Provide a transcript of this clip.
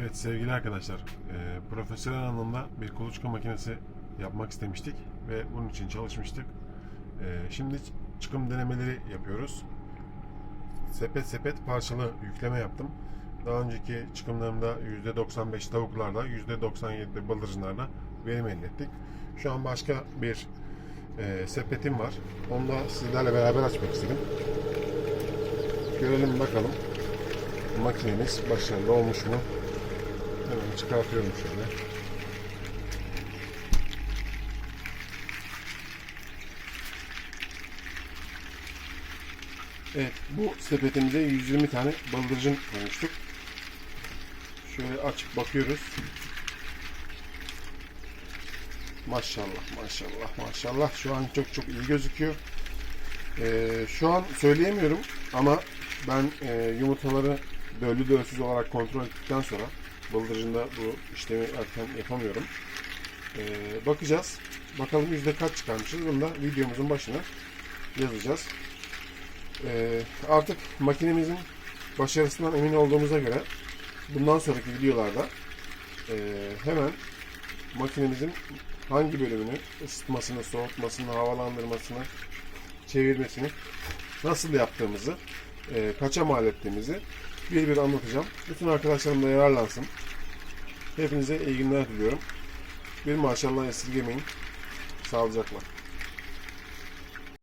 Evet sevgili arkadaşlar, e, profesyonel anlamda bir kuluçka makinesi yapmak istemiştik ve bunun için çalışmıştık. E, şimdi çıkım denemeleri yapıyoruz. Sepet sepet parçalı yükleme yaptım. Daha önceki çıkımlarımda %95 tavuklarda, %97 bıldırcınlarda verim elde ettik. Şu an başka bir e, sepetim var. Onu da sizlerle beraber açmak istedim. Görelim bakalım makinemiz başarılı olmuş mu? Hemen çıkartıyorum şöyle. Evet, bu sepetimize 120 tane bıldırcın koymuştuk. Şöyle açıp bakıyoruz. Maşallah, maşallah, maşallah. Şu an çok çok iyi gözüküyor. Ee, şu an söyleyemiyorum ama ben e, yumurtaları döllü dölsüz olarak kontrol ettikten sonra bıldırcında bu işlemi erken yapamıyorum. Ee, bakacağız. Bakalım yüzde kaç çıkarmışız. Bunu da videomuzun başına yazacağız. Ee, artık makinemizin başarısından emin olduğumuza göre bundan sonraki videolarda e, hemen makinemizin hangi bölümünü ısıtmasını, soğutmasını, havalandırmasını, çevirmesini nasıl yaptığımızı, e, kaça mal ettiğimizi bir bir anlatacağım. Bütün arkadaşlarım da yararlansın. Hepinize iyi günler diliyorum. Bir maşallah esirgemeyin. Sağlıcakla.